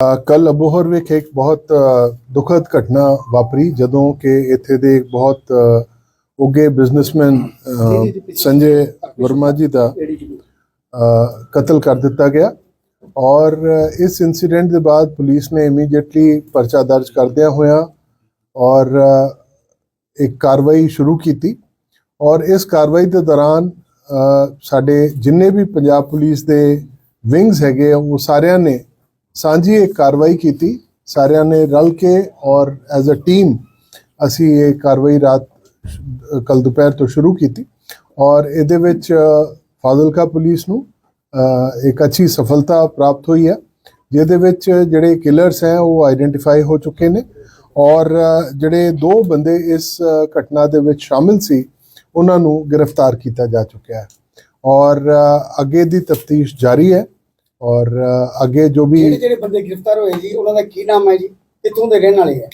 ਕੱਲ ਅਬੋਹਰ ਵਿਖੇ ਇੱਕ ਬਹੁਤ ਦੁਖਦ ਘਟਨਾ ਵਾਪਰੀ ਜਦੋਂ ਕਿ ਇੱਥੇ ਦੇ ਇੱਕ ਬਹੁਤ ਉੱਘੇ ਬਿਜ਼ਨਸਮੈਨ ਸੰਜੇ ਵਰਮਾ ਜੀ ਦਾ ਕਤਲ ਕਰ ਦਿੱਤਾ ਗਿਆ। ਔਰ ਇਸ ਇਨਸੀਡੈਂਟ ਦੇ ਬਾਅਦ ਪੁਲਿਸ ਨੇ ਇਮੀਡੀਏਟਲੀ ਪਰਚਾ ਦਰਜ ਕਰਦਿਆਂ ਹੋਇਆ ਔਰ ਇੱਕ ਕਾਰਵਾਈ ਸ਼ੁਰੂ ਕੀਤੀ। ਔਰ ਇਸ ਕਾਰਵਾਈ ਦੇ ਦੌਰਾਨ ਸਾਡੇ ਜਿੰਨੇ ਵੀ ਪੰਜਾਬ ਪੁਲਿਸ ਦੇ ਵਿੰਗਸ ਹੈਗੇ ਉਹ ਸਾਰਿਆਂ ਨੇ ਸਾਂਝੀ ਇੱਕ ਕਾਰਵਾਈ ਕੀਤੀ। ਸਾਰਿਆਂ ਨੇ ਰਲ ਕੇ ਔਰ ਐਜ਼ ਅ ਟੀਮ ਅਸੀਂ ਇਹ ਕਾਰਵਾਈ ਰਾਤ ਕੱਲ ਦੁਪਹਿਰ ਤੋਂ ਸ਼ੁਰੂ ਕੀਤੀ। ਔਰ ਇਹਦੇ ਵਿੱਚ ਫਾਜ਼ਿਲਕਾ ਪੁਲਿਸ ਨੂੰ ਇੱਕ ਅੱਛੀ ਸਫਲਤਾ ਪ੍ਰਾਪਤ ਹੋਈ ਹੈ। ਜਿਹਦੇ ਵਿੱਚ ਜਿਹੜੇ ਕਿਲਰਸ ਹੈ, ਉਹ ਆਈਡੈਂਟੀਫਾਈ ਹੋ ਚੁੱਕੇ ਨੇ। ਔਰ ਜਿਹੜੇ ਦੋ ਬੰਦੇ ਇਸ ਘਟਨਾ ਦੇ ਵਿੱਚ ਸ਼ਾਮਿਲ ਸੀ, ਉਹਨਾਂ ਨੂੰ ਗ੍ਰਿਫਤਾਰ ਕੀਤਾ ਜਾ ਚੁੱਕਿਆ ਹੈ। ਔਰ ਅੱਗੇ ਦੀ ਤਫਤੀਸ਼ ਜਾਰੀ ਹੈ। ਔਰ ਅ, ਅੱਗੇ ਜੋ ਵੀ ਜਿਹੜੇ ਜਿਹੜੇ ਬੰਦੇ ਗ੍ਰਿਫਤਾਰ ਹੋਏ ਜੀ ਉਹਨਾਂ ਦਾ ਕੀ ਨਾਮ ਹੈ ਜੀ ਕਿੱਥੋਂ ਦੇ ਰਹਿਣ ਵਾਲੇ ਹੈ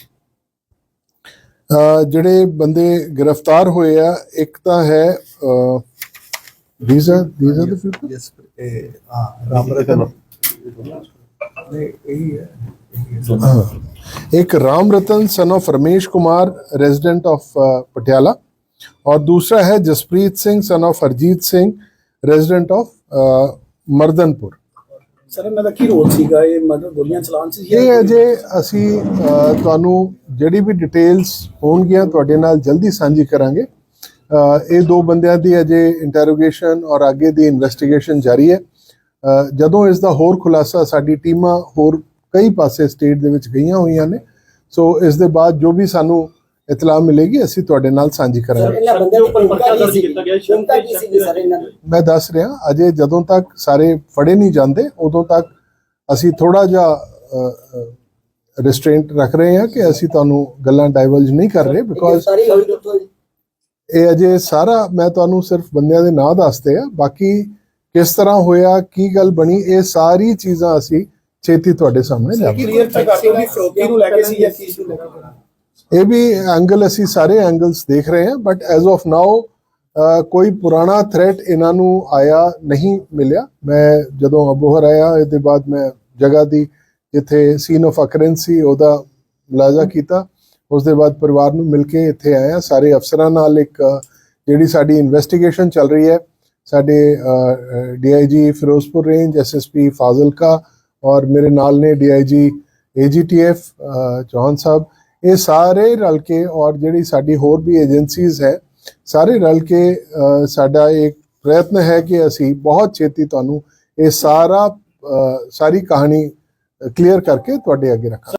ਅ, ਜਿਹੜੇ ਬੰਦੇ ਗ੍ਰਿਫਤਾਰ ਹੋਏ ਆ ਇੱਕ ਤਾਂ ਹੈ these are these are the people yes ਹਾਂ ਰਾਮ ਰਤਨ ਇਹੀ ਹੈ एक Ram Ratan son of Ramesh Kumar resident of Patiala और दूसरा है Jaspreet Singh son of Harjeet Singh resident of Mardanpur sir ਇਹਨਾਂ ਦਾ ਕੀ ਰੋਲ ਸੀਗਾ? ਇਹ ਮਤਲਬ ਗੋਲੀਆਂ ਚਲਾਉਣ ਸੀ ਇਹ ਅਜੇ ਅਸੀਂ ਤੁਹਾਨੂੰ ਜਿਹੜੀ ਵੀ ਡਿਟੇਲਸ ਹੋਣਗੀਆਂ ਤੁਹਾਡੇ ਨਾਲ ਜਲਦੀ ਸਾਂਝੀ ਕਰਾਂਗੇ। ਇਹ ਦੋ ਬੰਦਿਆਂ ਦੀ ਅਜੇ ਇੰਟਰੋਗੇਸ਼ਨ ਔਰ ਅੱਗੇ ਦੀ ਇਨਵੈਸਟੀਗੇਸ਼ਨ ਜਾਰੀ ਹੈ। ਜਦੋਂ ਇਸ ਦਾ ਹੋਰ ਖੁਲਾਸਾ ਸਾਡੀ ਟੀਮਾਂ ਹੋਰ ਕਈ ਪਾਸੇ ਸਟੇਟ ਦੇ ਵਿੱਚ ਗਈਆਂ ਹੋਈਆਂ ਨੇ ਸੋ ਇਸ ਦੇ ਬਾਅਦ ਜੋ ਵੀ ਸਾਨੂੰ ਇਤਲਾਹ ਮਿਲੇਗੀ ਅਸੀਂ ਤੁਹਾਡੇ ਨਾਲ ਸਾਂਝੀ ਕਰਾਂਗੇ। ਇਹਨਾਂ ਬੰਦਿਆਂ ਨੂੰ ਭੂਮਿਕਾ ਕੀ ਸੀ? ਭੂਮਿਕਾ ਕੀ ਸੀ ਸਰ ਇਹਨਾਂ ਦੀ? ਮੈਂ ਦੱਸ ਰਿਹਾ ਅਜੇ ਜਦੋਂ ਤੱਕ ਸਾਰੇ ਫੜੇ ਨਹੀਂ ਜਾਂਦੇ ਉਦੋਂ ਤੱਕ ਅਸੀਂ ਥੋੜਾ ਜਿਹਾ ਰਿਸਟ੍ਰੇਂਟ ਰੱਖ ਰਹੇ ਹਾਂ ਕਿ ਅਸੀਂ ਤੁਹਾਨੂੰ ਗੱਲਾਂ ਡਾਈਵਰਜ ਨਹੀਂ ਕਰ ਰਹੇ ਬਿਕੋਜ਼ ਸਾਰੀ ਹੋਈ ਕਿੱਥੋਂ ਜੀ? ਇਹ ਅਜੇ ਸਾਰਾ ਮੈਂ ਤੁਹਾਨੂੰ ਸਿਰਫ ਬੰਦਿਆਂ ਦੇ ਨਾਂ ਦੱਸਦੇ ਆ ਬਾਕੀ ਕਿਸ ਤਰ੍ਹਾਂ ਹੋਇਆ ਕੀ ਗੱਲ ਬਣੀ ਇਹ ਸਾਰੀ ਚੀਜ਼ਾਂ ਅਸੀਂ ਛੇਤੀ ਤੁਹਾਡੇ ਸਾਹਮਣੇ ਲਿਆਵਾਂਗੇ। ਕਲੀਅਰ ਤੱਕ ਆਪਣੀ ਦੀ ਫਰੋਤੀ ਨੂੰ ਲੈ ਕੇ ਸੀ ਜਾਂ ਕੀ ਨੂੰ ਲੈ ਕੇ ਇਹ ਵੀ ਐਂਗਲ ਅਸੀਂ ਸਾਰੇ ਐਂਗਲਸ ਦੇਖ ਰਹੇ ਹਾਂ ਬਟ ਐਜ਼ ਆਫ ਨਾਓ ਕੋਈ ਪੁਰਾਣਾ ਥ੍ਰੈਟ ਇਹਨਾਂ ਨੂੰ ਆਇਆ ਨਹੀਂ ਮਿਲਿਆ। ਮੈਂ ਜਦੋਂ ਅਬੋਹਰ ਆਇਆ, ਇਹਦੇ ਬਾਅਦ ਮੈਂ ਜਗ੍ਹਾ ਦੀ ਜਿੱਥੇ ਸੀਨ ਆਫ ਅਕਰੈਂਸ ਸੀ, ਉਹਦਾ ਮੁਲਾਜ਼ਾ ਕੀਤਾ। ਉਸ ਦੇ ਬਾਅਦ ਪਰਿਵਾਰ ਨੂੰ ਮਿਲ ਕੇ ਇੱਥੇ ਆਇਆ ਸਾਰੇ ਅਫਸਰਾਂ ਨਾਲ ਇੱਕ, ਜਿਹੜੀ ਸਾਡੀ ਇਨਵੈਸਟੀਗੇਸ਼ਨ ਚੱਲ ਰਹੀ ਹੈ, ਸਾਡੇ DIG Firozpur range SSP Fazilka ਔਰ ਮੇਰੇ ਨਾਲ ਨੇ ਡੀਆਈਜੀ ਏਜੀਟੀਐਫ ਚੌਹਾਨ ਸਾਹਿਬ। ਇਹ ਸਾਰੇ ਰਲ ਕੇ ਔਰ ਜਿਹੜੀ ਸਾਡੀ ਹੋਰ ਵੀ ਏਜੰਸੀਜ਼ ਹੈ, ਸਾਰੇ ਰਲ ਕੇ ਸਾਡਾ ਇੱਕ ਪ੍ਰਯਤਨ ਹੈ ਕਿ ਅਸੀਂ ਬਹੁਤ ਛੇਤੀ ਤੁਹਾਨੂੰ ਇਹ ਸਾਰਾ ਸਾਰੀ ਕਹਾਣੀ ਕਲੀਅਰ ਕਰਕੇ ਤੁਹਾਡੇ ਅੱਗੇ ਰੱਖਾਂ